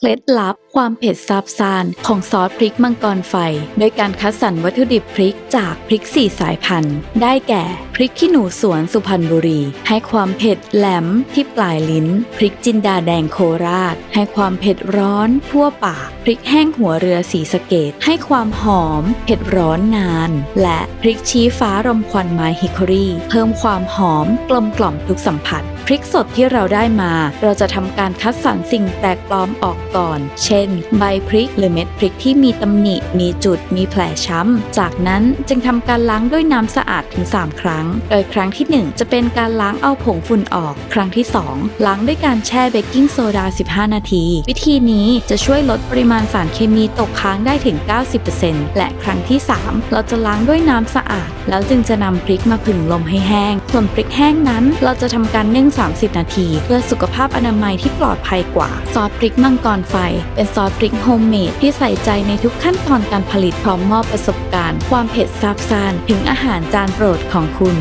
เคล็ดลับความเผ็ดซับซ่านของซอสพริกมังกรไฟ โดยการคัดสรรวัตถุดิบพริกจากพริก 4 สายพันธุ์ ได้แก่ พริกขี้หนูสวนสุพรรณบุรี ให้ความเผ็ดแหลมที่ปลายลิ้น พริกจินดาแดงโคราช ให้ความเผ็ดร้อนทั่วปาก พริกแห้งหัวเรือสีสะเกตให้ความหอม เผ็ดร้อนนาน และพริกชี้ฟ้ารมควันไม้ฮิคอรี่เพิ่มความหอมกลมกล่อมทุกสัมผัส พริกสดที่เราได้มา เราจะทำการคัดสรรสิ่งแปลกปลอมออกก่อน เช่น ใบพริกหรือเม็ดพริกที่มีตำหนิ มีจุด มีแผลช้ำ จากนั้นจึงทำการล้างด้วยน้ำสะอาดถึง 3 ครั้ง โดยครั้งที่ 1 จะเป็นการล้างเอาผงฝุ่นออก ครั้งที่ 2 ล้างด้วยการแช่เบกกิ้งโซดา 15 นาที วิธีนี้จะช่วยลดปริมาณสารเคมีตกค้างได้ถึง 90%และครั้งที่ 3 เราจะล้างด้วยน้ำสะอาด แล้วจึงจะนำพริกมาผึ่งลมให้แห้ง ส่วนพริกแห้งนั้น เราจะทำการนึ่ง30 นาที เพื่อสุขภาพอนามัยที่ปลอดภัยกว่า ซอสพริกมังกรไฟ เป็นซอสพริกโฮมเมดที่ใส่ใจในทุกขั้นตอนการผลิตพร้อมมอบประสบการณ์ ความเผ็ดซาบซ่านถึงอาหารจานโปรดของคุณ